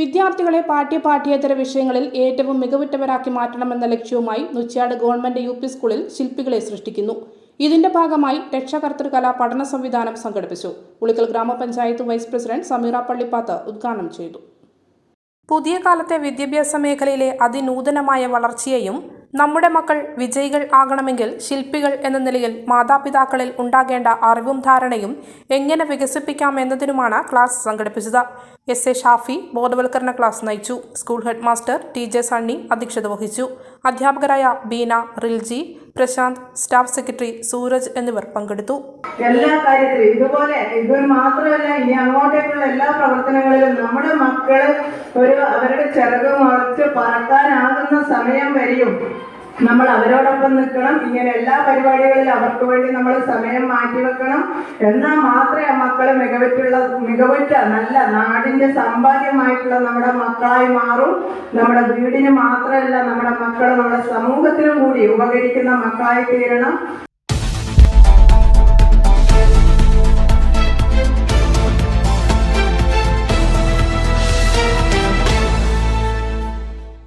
വിദ്യാർത്ഥികളെ പാഠ്യപാഠ്യേതര വിഷയങ്ങളിൽ ഏറ്റവും മികവുറ്റവരാക്കി മാറ്റണമെന്ന ലക്ഷ്യവുമായി നുച്ചാട് ഗവൺമെന്റ് യു സ്കൂളിൽ ശില്പികളെ സൃഷ്ടിക്കുന്നു. ഇതിന്റെ ഭാഗമായി രക്ഷാകർത്തൃകല പഠന സംവിധാനം സംഘടിപ്പിച്ചു. ഉളിക്കൽ ഗ്രാമപഞ്ചായത്ത് വൈസ് പ്രസിഡന്റ് സമീറ പള്ളിപ്പാത്ത് ഉദ്ഘാടനം ചെയ്തു. പുതിയ കാലത്തെ വിദ്യാഭ്യാസ മേഖലയിലെ അതിനൂതനമായ വളർച്ചയെയും നമ്മുടെ മക്കൾ വിജയികൾ ആകണമെങ്കിൽ ശില്പികൾ എന്ന നിലയിൽ മാതാപിതാക്കളിൽ ഉണ്ടാകേണ്ട അറിവും ധാരണയും എങ്ങനെ വികസിപ്പിക്കാം എന്നതിനുമാണ് ക്ലാസ് സംഘടിപ്പിച്ചത്. എസ് എ ഷാഫി ബോധവൽക്കരണ ക്ലാസ് നയിച്ചു. School head master T J Sunny അധ്യക്ഷത വഹിച്ചു. അധ്യാപകരായ ബീന റിൽജി പ്രശാന്ത് സ്റ്റാഫ് സെക്രട്ടറി സൂരജ് എന്നിവർ പങ്കെടുത്തു. എല്ലാ കാര്യത്തിലും ഇതുപോലെ ഇത് മാത്രമല്ല ഇനി അങ്ങോട്ടേക്കുള്ള എല്ലാ പ്രവർത്തനങ്ങളിലും നമ്മുടെ മക്കൾ ഒരു അവരുടെ ചിറക് മുളച്ച് പറക്കാനാകുന്ന സമയം വരെയും നമ്മൾ അവരോടൊപ്പം നിൽക്കണം. ഇങ്ങനെ എല്ലാ പരിപാടികളിലും അവർക്ക് വേണ്ടി നമ്മൾ സമയം മാറ്റിവെക്കണം എന്നാൽ മാത്രമേ ആ മക്കൾ മികവറ്റുള്ള മികവറ്റ നല്ല നാടിന്റെ സമ്പാദ്യമായിട്ടുള്ള നമ്മുടെ മക്കളായി മാറും. നമ്മുടെ വീടിന് മാത്രമല്ല മക്കൾ നമ്മുടെ സമൂഹത്തിനും കൂടി ഉപകരിക്കുന്ന മക്കളായി തീരണം.